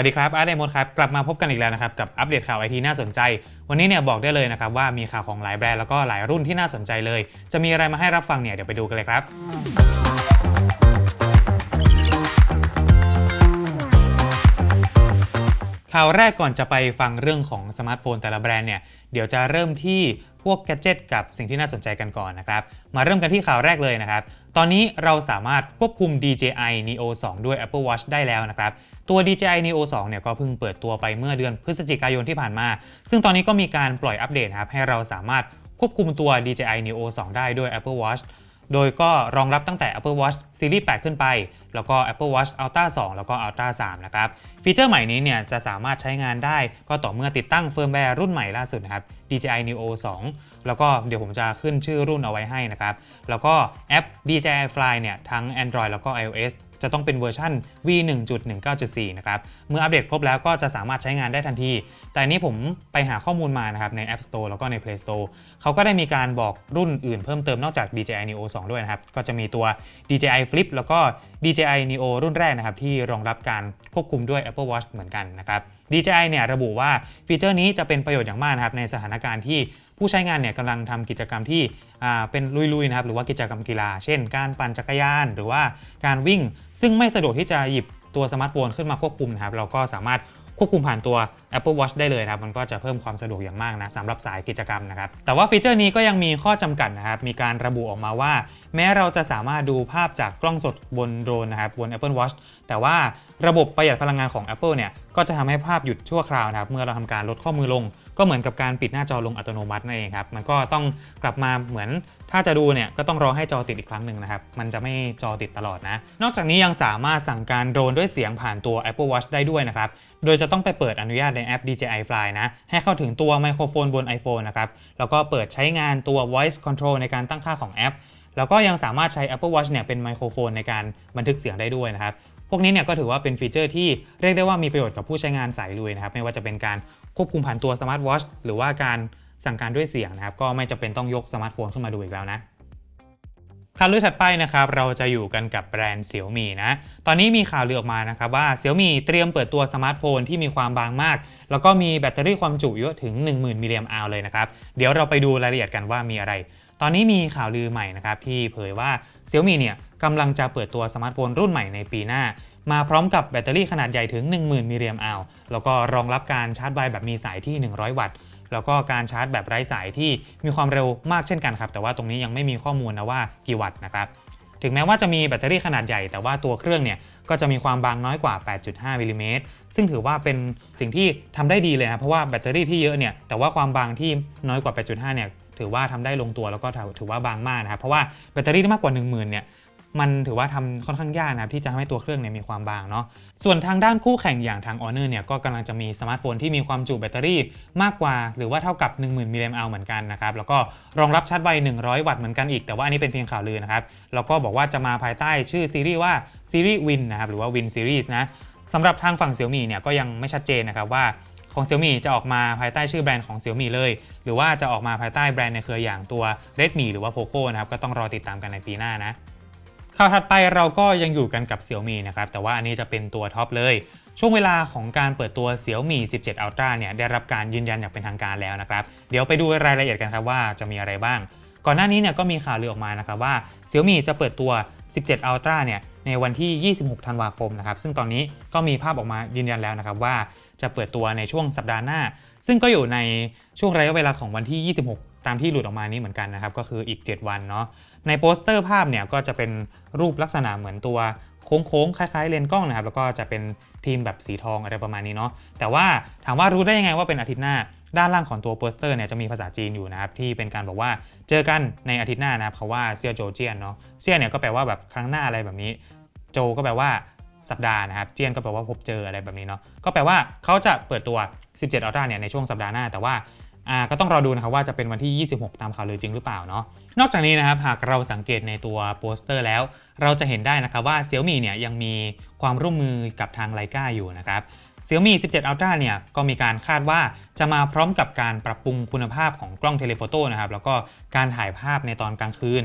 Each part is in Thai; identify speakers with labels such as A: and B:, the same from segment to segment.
A: สวัสดีครับอาร์ตไดมดครับ กลับมาพบกันอีกแล้วนะครับ กับอัปเดตข่าวไอทีน่าสนใจ วันนี้เนี่ยบอกได้เลยนะครับ ว่ามีข่าวของหลายแบรนด์แล้วก็หลายรุ่นที่น่าสนใจเลย จะมีอะไรมาให้รับฟังเนี่ย เดี๋ยวไปดูกันเลยครับข่าวแรกก่อนจะไปฟังเรื่องของสมาร์ทโฟนแต่ละแบรนด์เนี่ยเดี๋ยวจะเริ่มที่พวกแกจิตกับสิ่งที่น่าสนใจกันก่อนนะครับ มาเริ่มกันที่ข่าวแรกเลยนะครับ ตอนนี้เราสามารถควบคุม DJI Neo 2 ด้วย Apple Watch ได้แล้วนะครับ ตัว DJI Neo 2เนี่ยก็เพิ่งเปิดตัวไปเมื่อเดือนพฤศจิกายนที่ผ่านมา ซึ่งตอนนี้ก็มีการปล่อยอัปเดตนะครับให้เราสามารถควบคุมตัว DJI Neo 2 ได้ด้วย Apple Watch โดยก็รองรับตั้งแต่ Apple Watch Series 8 ขึ้นไป แล้วก็ Apple Watch Ultra 2 แล้วก็ Ultra 3 นะครับ ฟีเจอร์ใหม่นี้เนี่ยจะสามารถใช้งานได้ก็ต่อเมื่อติดตั้งเฟิร์มแวร์รุ่นใหม่ล่าสุดนะครับ DJI Neo 2 แล้วก็เดี๋ยวผมจะขึ้นชื่อรุ่นเอาไว้ให้นะครับ แล้วก็แอป DJI Fly เนี่ยทั้ง Android แล้วก็ iOS จะต้องเป็นเวอร์ชัน v1.19.4 นะครับ เมื่ออัปเดตครบแล้วก็จะสามารถใช้งานได้ทันที แต่นนี้ผมไปหาข้อมูลมานะครับใน App Store แล้วก็ใน Play Store เขาก็ได้มีการบอกรุ่นอื่นเพิ่มเติมนอกจาก DJI Neo 2 ด้วยนะครับ ก็จะมีตัว DJI Flip แล้วก็ DJI Neo รุ่นแรกนะครับที่รองรับการควบคุมด้วย Apple Watch เหมือนกันนะครับ DJI เนี่ยระบุว่าฟีเจอร์นี้จะเป็นประโยชน์อย่างมากนะครับในสถานการณ์ที่ ผู้ใช้งานเนี่ยกำลังทำกิจกรรมที่เป็นลุยๆนะครับหรือว่ากิจกรรมกีฬา เช่น การปั่นจักรยาน หรือว่าการวิ่ง ซึ่งไม่สะดวกที่จะหยิบตัวสมาร์ทโฟนขึ้นมาควบคุมนะครับเราก็สามารถควบคุมผ่านตัว Apple Watch ได้เลยนะครับมันก็จะเพิ่มความสะดวกอย่างมากนะสำหรับสายกิจกรรมนะครับแต่ว่าฟีเจอร์นี้ก็ยังมีข้อจำกัดนะครับมีการระบุออกมาว่า แม้เราจะสามารถดูภาพจากกล้องสดบนโดรนนะครับบน Apple Watch แต่ว่าระบบประหยัดพลังงานของ Apple เนี่ยก็จะทำให้ภาพหยุดชั่วคราวนะครับเมื่อเราทำการลดข้อมือลง ก็เหมือนกับการปิดหน้าจอลงอัตโนมัตินั่นเองครับ มันก็ต้องกลับมาเหมือนถ้าจะดูเนี่ยก็ต้องรอให้จอติดอีกครั้งหนึ่งนะครับ มันจะไม่จอติดตลอดนะ นอกจากนี้ยังสามารถสั่งการโดรนด้วยเสียงผ่านตัว Apple Watch ได้ด้วยนะครับ โดยจะต้องไปเปิดอนุญาตในแอป DJI Fly นะ ให้เข้าถึงตัวไมโครโฟนบน iPhone นะครับ แล้วก็เปิดใช้งานตัว Voice Control ในการตั้งค่าของแอปแล้วก็ยังสามารถใช้ Apple Watch เนี่ยเป็นไมโครโฟนในการบันทึกเสียงได้ด้วยนะครับ พวกนี้เนี่ยก็ถือว่าเป็นฟีเจอร์ที่เรียกได้ว่ามีประโยชน์กับผู้ใช้งานสายลุยนะครับไม่ว่าจะเป็นการควบคุมผ่านตัวสมาร์ทวอชหรือว่าการสั่งการด้วยเสียงนะครับก็ไม่จำเป็นต้องยกสมาร์ทโฟนขึ้นมาดูอีกแล้วนะข่าวลือถัดไปนะครับเราจะอยู่กันกับแบรนด์เสี่ยวมี่นะตอนนี้มีข่าวลือออกมานะครับว่าเสี่ยวมี่เตรียมเปิดตัวสมาร์ทโฟนที่มีความบางมาก แล้วก็มีแบตเตอรี่ความจุเยอะถึง 10,000มิลลิแอมป์อาเลยนะครับเดี๋ยวเราไปดูรายละเอียดกันว่ามีอะไร ตอนนี้มีข่าวลือใหม่นะครับที่เผยว่าเสี่ยวมี่เนี่ยกำลังจะเปิดตัวสมาร์ทโฟนรุ่นใหม่ในปีหน้า มาพร้อมกับแบตเตอรี่ขนาดใหญ่ถึง 10,000มิลลิแอมป์อาวแล้วก็รองรับการชาร์จไวแบบมีสายที่ 100 วัตต์แล้วก็การชาร์จแบบไร้สายที่มีความเร็วมากเช่นกันครับ แต่ว่าตรงนี้ยังไม่มีข้อมูลนะว่ากี่วัตต์นะครับ ถึงแม้ว่าจะมีแบตเตอรี่ขนาดใหญ่ แต่ว่าตัวเครื่องเนี่ยก็จะมีความบางน้อยกว่า 8.5มิลลิเมตร ซึ่งถือว่าเป็นสิ่งที่ทำได้ดีเลยนะ เพราะว่าแบตเตอรี่ที่เยอะเนี่ย แต่ว่าความบางที่น้อยกว่า 8.5 เนี่ย ถือว่าทำได้ลงตัวแล้วก็ถือว่าบางมากนะครับเพราะว่าแบตเตอรี่ที่มากกว่า 10,000เนี่ยมันถือว่าทำค่อนข้างยากนะครับที่จะทำให้ตัวเครื่องเนี่ยมีความบางเนาะส่วนทางด้านคู่แข่งอย่างทาง Honor เนี่ยก็กำลังจะมีสมาร์ทโฟนที่มีความจุแบตเตอรี่มากกว่า หรือว่าเท่ากับ 10,000มิลลิแอมป์อาวเหมือนกันนะครับแล้วก็รองรับชาร์จไว 100 วัตต์เหมือนกันอีก แต่ว่าอันนี้เป็นเพียงข่าวลือนะครับแล้วก็บอกว่าจะมาภายใต้ชื่อซีรีส์ว่าซีรีส์ Win นะครับหรือว่า Win Series นะสำหรับทางฝั่ง Xiaomi เนี่ยก็ยังไม่ชัดเจนนะครับว่า ของ Xiaomi จะออกมาภายใต้ชื่อแบรนด์ของ Xiaomi เลย หรือว่าจะออกมาภายใต้แบรนด์ในเครืออย่างตัว Redmi หรือว่า Poco นะครับก็ต้องรอติดตามกันในปีหน้านะข่าวถัดไปเราก็ยังอยู่กันกับ Xiaomi นะครับแต่ว่าอันนี้จะเป็นตัวท็อปเลยช่วงเวลาของการเปิดตัว Xiaomi 17 Ultra เนี่ยได้รับการยืนยันอย่างเป็นทางการแล้วนะครับ เดี๋ยวไปดูรายละเอียดกันครับว่าจะมีอะไรบ้าง ก่อนหน้านี้เนี่ยก็มีข่าวลือออกมานะครับว่า Xiaomi จะเปิดตัว 17 Ultra เนี่ยในวันที่ 26 ธันวาคมนะครับ ซึ่งตอนนี้ก็มีภาพออกมายืนยันแล้วนะครับว่า จะเปิดตัวในช่วงสัปดาห์หน้า ซึ่งก็อยู่ในช่วงระยะเวลาของวันที่ 26 ตามที่หลุดออกมานี้เหมือนกันนะครับ ก็คืออีก 7 วันเนาะ ในโปสเตอร์ภาพเนี่ยก็จะเป็นรูปลักษณะเหมือนตัวโค้งๆ คล้ายๆ เลนกล้องนะครับ แล้วก็จะเป็นทีมแบบสีทองอะไรประมาณนี้เนาะ แต่ว่าถามว่ารู้ได้ยังไงว่าเป็นอาทิตย์หน้า ด้านล่างของตัวโปสเตอร์เนี่ยจะมีภาษาจีนอยู่นะครับที่เป็นการบอกว่าเจอกันในอาทิตย์หน้านะครับเขาว่าเซียโจเจียนเนาะ เซียเนี่ยก็แปลว่าแบบครั้งหน้าอะไรแบบนี้ โจก็แปลว่า สัปดาห์นะครับ เจียนก็แปลว่าพบเจออะไรแบบนี้เนาะ ก็แปลว่าเขาจะเปิดตัว 17 Ultra เนี่ยในช่วงสัปดาห์หน้า แต่ว่าอ่าก็ต้องรอดูนะครับว่าจะเป็นวันที่ 26 ตามข่าวลือจริงหรือเปล่าเนาะ นอกจากนี้นะครับหากเราสังเกตในตัวโปสเตอร์แล้ว เราจะเห็นได้นะครับว่า Xiaomi เนี่ยยังมีความร่วมมือกับทางไลกาอยู่นะครับ Xiaomi 17 Ultra เนี่ยก็มีการคาดว่าจะมาพร้อมกับการปรับปรุงคุณภาพของกล้องเทเลโฟโต้นะครับแล้วก็การถ่ายภาพในตอนกลางคืน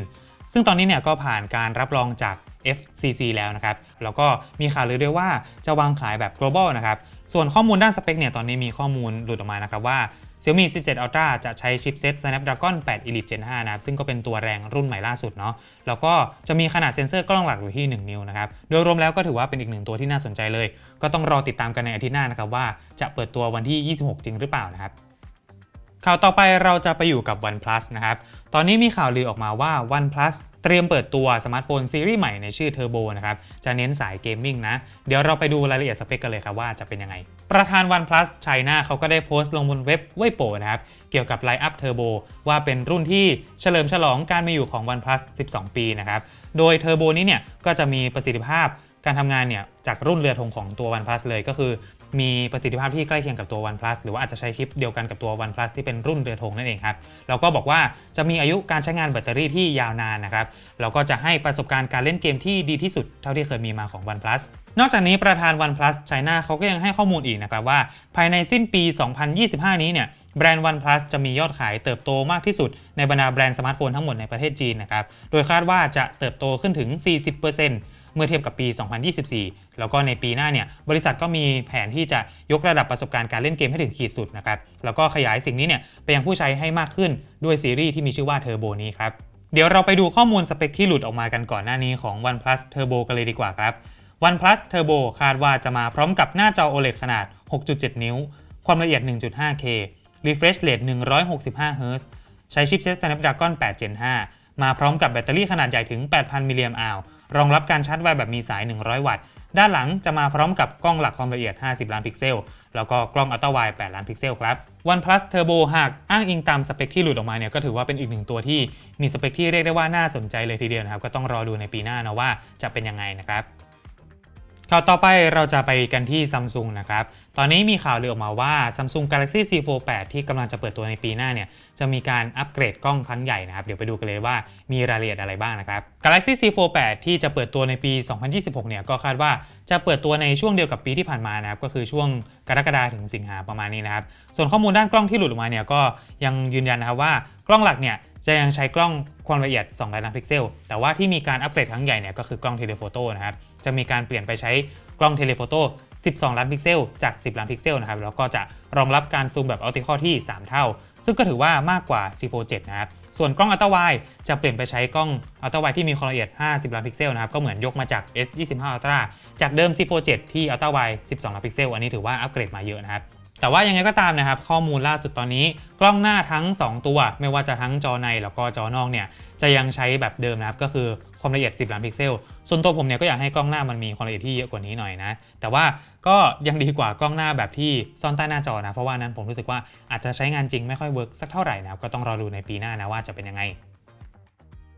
A: ซึ่งตอนนี้เนี่ยก็ผ่านการรับรองจาก FCC แล้วนะครับ แล้วก็มีข่าวลือด้วยว่าจะวางขายแบบ global นะครับ ส่วนข้อมูลด้านสเปคเนี่ยตอนนี้มีข้อมูลหลุดออกมานะครับว่า Xiaomi 17 Ultra จะใช้ชิปเซ็ต Snapdragon 8 Elite Gen 5 นะครับ ซึ่งก็เป็นตัวแรงรุ่นใหม่ล่าสุดเนาะ แล้วก็จะมีขนาดเซ็นเซอร์กล้องหลักอยู่ที่ 1 นิ้วนะครับ โดยรวมแล้วก็ถือว่าเป็นอีกหนึ่งตัวที่น่าสนใจเลย ก็ต้องรอติดตามกันในอาทิตย์หน้านะครับว่าจะเปิดตัววันที่ 26 จริงหรือเปล่านะครับ ข่าวต่อไปเราจะไปอยู่กับ OnePlus นะครับ ตอนนี้มีข่าวลือออกมาว่า OnePlus เตรียมเปิดตัวสมาร์ทโฟนซีรีส์ใหม่ในชื่อ Turbo นะครับ จะเน้นสายเกมมิ่งนะ เดี๋ยวเราไปดูรายละเอียดสเปคกันเลยครับว่าจะเป็นยังไง ประธาน OnePlus China เขาก็ได้โพสต์ลงบนเว็บเว่ยโปนะครับ เกี่ยวกับ Line Up Turbo ว่าเป็นรุ่นที่เฉลิมฉลองการมีอยู่ของ OnePlus 12 ปีนะครับ โดย Turbo นี้เนี่ยก็จะมีประสิทธิภาพ การทำงานเนี่ยจากรุ่นเรือธงของตัว OnePlus เลยก็คือ มีประสิทธิภาพที่ใกล้เคียงกับตัว OnePlus หรือว่าอาจจะใช้ชิปเดียวกันกับตัว OnePlus ที่เป็นรุ่นเรือธงนั่นเองครับแล้วก็บอกว่าจะมีอายุการใช้งานแบตเตอรี่ที่ยาวนานนะครับแล้วก็จะให้ประสบการณ์การเล่นเกมที่ดีที่สุดเท่าที่เคยมีมาของ OnePlus นอกจากนี้ประธาน OnePlus China เขาก็ยังให้ข้อมูลอีกนะครับว่า ภายในสิ้นปี 2025 นี้เนี่ยแบรนด์ OnePlus จะมียอดขายเติบโตมากที่สุดในบรรดาแบรนด์สมาร์ทโฟนทั้งหมดในประเทศจีนนะครับโดยคาดว่าจะเติบโตขึ้นถึง 40% เมื่อเทียบกับปี 2024 แล้วก็ในปีหน้าเนี่ยบริษัทก็มีแผนที่จะยกระดับประสบการณ์การเล่นเกมให้ถึงขีดสุดนะครับแล้วก็ขยายสิ่งนี้เนี่ยไปยังผู้ใช้ให้มากขึ้นด้วยซีรีส์ที่มีชื่อว่า Turbo นี้ครับเดี๋ยวเราไปดูข้อมูลสเปคที่หลุดออกมากันก่อนหน้านี้ของ OnePlus Turbo กันเลยดีกว่าครับ OnePlus Turbo คาดว่าจะมาพร้อมกับหน้าจอ OLED ขนาด 6.7 นิ้ว ความละเอียด 1.5K refresh rate 165 Hz ใช้ชิปเซ็ต Snapdragon 8 Gen 5 มาพร้อมกับแบตเตอรี่ขนาดใหญ่ถึง 8,000 มิลลิแอมป์ รองรับการชาร์จไวแบบมีสาย 100 วัตต์ ด้านหลังจะมาพร้อมกับกล้องหลักความละเอียด 50 ล้านพิกเซล แล้วก็กล้องอัลตร้าไวด์8ล้านพิกเซลครับ OnePlus Turbo หากอ้างอิงตามสเปคที่หลุดออกมาเนี่ยก็ถือว่าเป็นอีกหนึ่งตัวที่มีสเปคที่เรียกได้ว่าน่าสนใจเลยทีเดียวนะครับ ก็ต้องรอดูในปีหน้านะว่าจะเป็นยังไงนะครับ ข่าวต่อไปเราจะไปกันที่ Samsung นะครับ ตอนนี้มีข่าวลือออกมาว่า Samsung Galaxy C Fold 8 ที่กำลังจะเปิดตัวในปีหน้าเนี่ย จะมีการอัปเกรดกล้องครั้งใหญ่นะครับ เดี๋ยวไปดูกันเลยว่ามีรายละเอียดอะไรบ้างนะครับ Galaxy C Fold 8 ที่จะเปิดตัวในปี 2026 เนี่ย ก็คาดว่าจะเปิดตัวในช่วงเดียวกับปีที่ผ่านมานะครับ ก็คือช่วงกรกฎาถึงสิงหาประมาณนี้นะครับ ส่วนข้อมูลด้านกล้องที่หลุดออกมาเนี่ยก็ยังยืนยันนะครับว่ากล้องหลักเนี่ย จะยังใช้กล้องความละเอียด2ล้านพิกเซล แต่ว่าที่มีการอัปเกรดครั้งใหญ่เนี่ยก็คือกล้องเทเลโฟโต้นะครับ จะมีการเปลี่ยนไปใช้กล้องเทเลโฟโต้ 12 ล้านพิกเซล จาก 10 ล้านพิกเซลนะครับ แล้วก็จะรองรับการซูมแบบอัลติคอที่ 3 เท่า ซึ่งก็ถือว่ามากกว่า C4 7นะครับ ส่วนกล้องอัลตร้าไวจะเปลี่ยนไปใช้กล้องอัลตร้าไวที่มีความละเอียด 50 ล้านพิกเซลนะครับ ก็เหมือนยกมาจาก S25 Ultra จากเดิม C4 7ที่อัลตร้าไว12 ล้านพิกเซล อันนี้ถือว่าอัปเกรดมาเยอะนะครับ แต่ว่ายังไงก็ตามนะครับ ข้อมูลล่าสุดตอนนี้ กล้องหน้าทั้ง 2 ตัว ไม่ว่าจะทั้งจอในแล้วก็จอนอกเนี่ยจะยังใช้แบบเดิมนะครับก็คือความละเอียด 10 ล้านพิกเซล ส่วนตัวผมเนี่ยก็อยากให้กล้องหน้ามันมีความละเอียดที่เยอะกว่านี้หน่อยนะ แต่ว่าก็ยังดีกว่ากล้องหน้าแบบที่ซ่อนใต้หน้าจอนะ เพราะว่านั้นผมรู้สึกว่าอาจจะใช้งานจริงไม่ค่อยเวิร์กสักเท่าไหร่นะครับก็ต้องรอดูในปีหน้านะว่าจะเป็นยังไง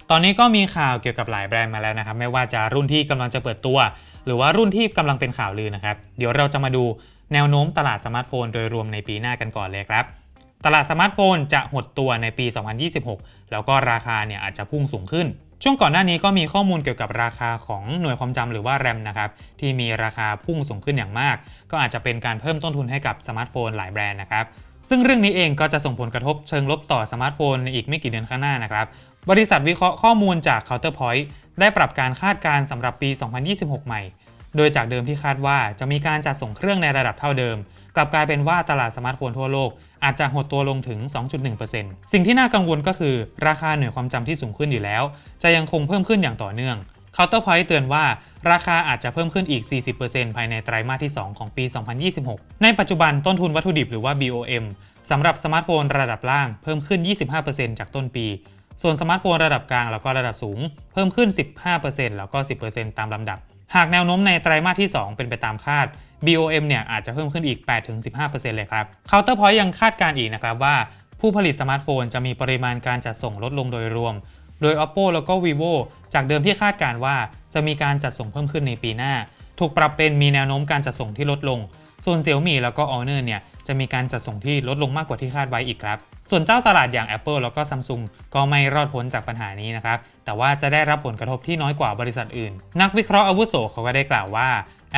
A: ตอนนี้ก็มีข่าวเกี่ยวกับหลายแบรนด์มาแล้วนะครับ ไม่ว่าจะรุ่นที่กำลังจะเปิดตัว หรือว่ารุ่นที่กำลังเป็นข่าวลือนะครับ เดี๋ยวเราจะมาดู แนวโน้มตลาดสมาร์ทโฟนโดยรวมในปีหน้ากันก่อนเลยครับ ตลาดสมาร์ทโฟนจะหดตัวในปี 2026 แล้วก็ราคาเนี่ยอาจจะพุ่งสูงขึ้น ช่วงก่อนหน้านี้ก็มีข้อมูลเกี่ยวกับราคาของหน่วยความจำหรือว่าแรมนะครับที่มีราคาพุ่งสูงขึ้นอย่างมาก ก็อาจจะเป็นการเพิ่มต้นทุนให้กับสมาร์ทโฟนหลายแบรนด์นะครับซึ่งเรื่องนี้เองก็จะส่งผลกระทบเชิงลบต่อสมาร์ทโฟนในอีกไม่กี่เดือนข้างหน้านะครับ บริษัทวิเคราะห์ข้อมูลจาก Counterpoint ได้ปรับการคาดการณ์สำหรับปี 2026 ใหม่ โดยจากเดิมที่คาดว่าจะมีการจัดส่งเครื่องในระดับเท่าเดิม กลับกลายเป็นว่าตลาดสมาร์ทโฟนทั่วโลกอาจจะหดตัวลงถึง 2.1%สิ่งที่น่ากังวลก็คือ ราคาหน่วยความจำที่สูงขึ้นอยู่แล้ว จะยังคงเพิ่มขึ้นอย่างต่อเนื่อง Counterpoint เตือนว่าราคาอาจจะเพิ่มขึ้นอีก 40%ภายในไตรมาสที่ 2 ของปี 2026 ในปัจจุบันต้นทุนวัตถุดิบหรือว่า BOM สำหรับสมาร์ทโฟนระดับล่างเพิ่มขึ้น 25%จากต้นปี ส่วนสมาร์ทโฟนระดับกลางแล้วก็ระดับสูง เพิ่มขึ้น 15%แล้วก็ 10%ตามลำดับ หากแนวโน้มในไตรมาสที่ 2 เป็นไปตามคาด BOM เนี่ยอาจจะเพิ่มขึ้นอีก 8-15%เลยครับ Counterpoint ยังคาดการณ์อีกนะครับว่า ผู้ผลิตสมาร์ทโฟนจะมีปริมาณการจัดส่งลดลงโดยรวม โดย Oppo แล้วก็ Vivo จากเดิมที่คาดการณ์ว่า จะมีการจัดส่งเพิ่มขึ้นในปีหน้า ถูกปรับเป็นมีแนวโน้มการจัดส่งที่ลดลง ส่วน Xiaomi แล้วก็ Honor เนี่ย จะมีการจัดส่งที่ลดลงมากกว่าที่คาดไว้อีกครับ ส่วนเจ้าตลาดอย่าง Apple แล้วก็ Samsung ก็ไม่รอดพ้นจากปัญหานี้นะครับ แต่ว่าจะได้รับผลกระทบที่น้อยกว่าบริษัทอื่น นักวิเคราะห์อาวุโสเขาก็ได้กล่าวว่า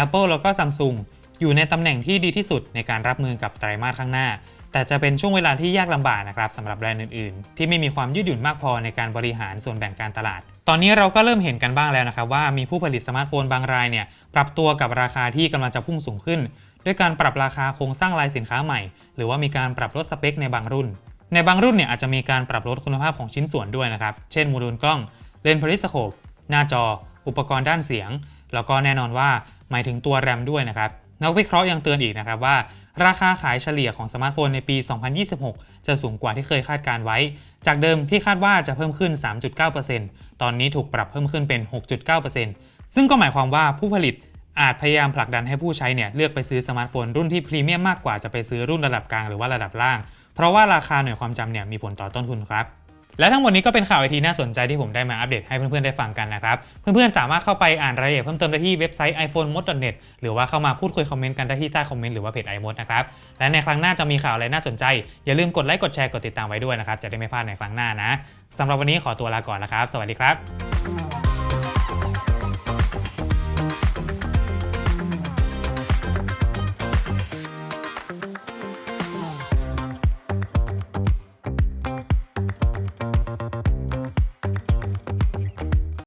A: Apple แล้วก็ Samsung อยู่ในตำแหน่งที่ดีที่สุดในการรับมือกับไตรมาสข้างหน้า แต่จะเป็นช่วงเวลาที่ยากลำบากนะครับสำหรับแบรนด์อื่นๆ ที่ไม่มีความยืดหยุ่นมากพอในการบริหารส่วนแบ่งการตลาด ตอนนี้เราก็เริ่มเห็นกันบ้างแล้วนะครับว่ามีผู้ผลิตสมาร์ทโฟนบางรายเนี่ยปรับตัวกับราคาที่กำลังจะพุ่งสูงขึ้น ด้วยการปรับราคาโครงสร้างลายสินค้าใหม่ หรือว่ามีการปรับลดสเปคในบางรุ่น ในบางรุ่นเนี่ยอาจจะมีการปรับลดคุณภาพของชิ้นส่วนด้วยนะครับ เช่นโมดูลกล้อง เลนส์พาริสโคป หน้าจอ อุปกรณ์ด้านเสียง แล้วก็แน่นอนว่าหมายถึงตัวแรมด้วยนะครับ นักวิเคราะห์ยังเตือนอีกนะครับว่า ราคาขายเฉลี่ยของสมาร์ทโฟนในปี 2026 จะสูงกว่าที่เคยคาดการไว้ จากเดิมที่คาดว่าจะเพิ่มขึ้น 3.9%ตอนนี้ถูกปรับเพิ่มขึ้นเป็น 6.9%ซึ่งก็หมายความว่าผู้ผลิต อาจพยายามผลักดันให้ผู้ใช้เนี่ยเลือกไปซื้อสมาร์ทโฟนรุ่นที่พรีเมียมมากกว่าจะไปซื้อรุ่นระดับกลางหรือว่าระดับล่าง เพราะว่าราคาหน่วยความจำเนี่ยมีผลต่อต้นทุนครับ และทั้งหมดนี้ก็เป็นข่าวไอทีน่าสนใจที่ผมได้มาอัปเดตให้เพื่อนๆได้ฟังกันนะครับ เพื่อนๆสามารถเข้าไปอ่านรายละเอียดเพิ่มเติมได้ที่เว็บไซต์ iPhonemod.net หรือว่าเข้ามาพูดคุยคอมเมนต์กันได้ที่ใต้คอมเมนต์หรือว่าเพจ iMod นะครับและในครั้งหน้าจะมีข่าวอะไรน่าสนใจอย่าลืมกดไลค์กดแชร์กดติดตามไว้ด้วยนะครับจะได้ไม่พลาดในครั้งหน้านะสำหรับวันนี้ขอตัวลาก่อนแล้วครับ สวัสดีครับ